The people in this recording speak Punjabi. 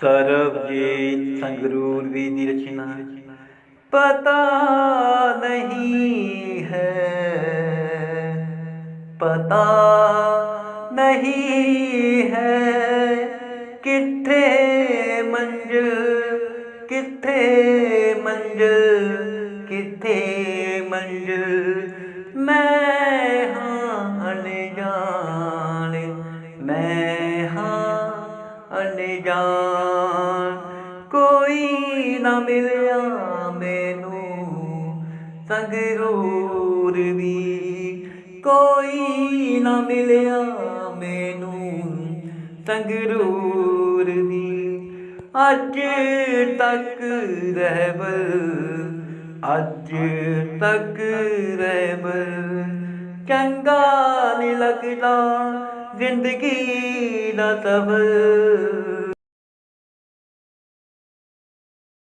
ਸਰਬਜੀਤ ਸੰਗਰੂਰ ਵੀ ਦੀ ਰਚਨਾ। ਪਤਾ ਨਹੀਂ ਹੈ। ਪਤਾ ਨਹੀਂ ਹੈ ਕਿੱਥੇ ਮੰਜ਼ਿਲ ਕਿੱਥੇ ਮੰਜ਼ਿਲ ਕਿੱਥੇ ਮੰਜ਼ਿਲ। ਮੈਂ ਹਾਂ ਅਣਜਾਣ, ਮੈਂ ਹਾਂ ਅਣਜਾਣ ਕੋਈ ਨਾ ਮਿਲਿਆ ਮੈਨੂੰ ਸੰਗਰੂਰ ਵੀ। ਕੋਈ ਨਾ ਮਿਲਿਆ ਮੈਨੂੰ ਸੰਗਰੂਰ ਵੀ। ਅੱਜ ਤੱਕ ਰਹਿਬਰ, ਅੱਜ ਤੱਕ ਰਹਿਬਰ। ਚੰਗਾ ਨਹੀਂ ਲੱਗਦਾ ਜ਼ਿੰਦਗੀ ਦਾ ਸਬਰ।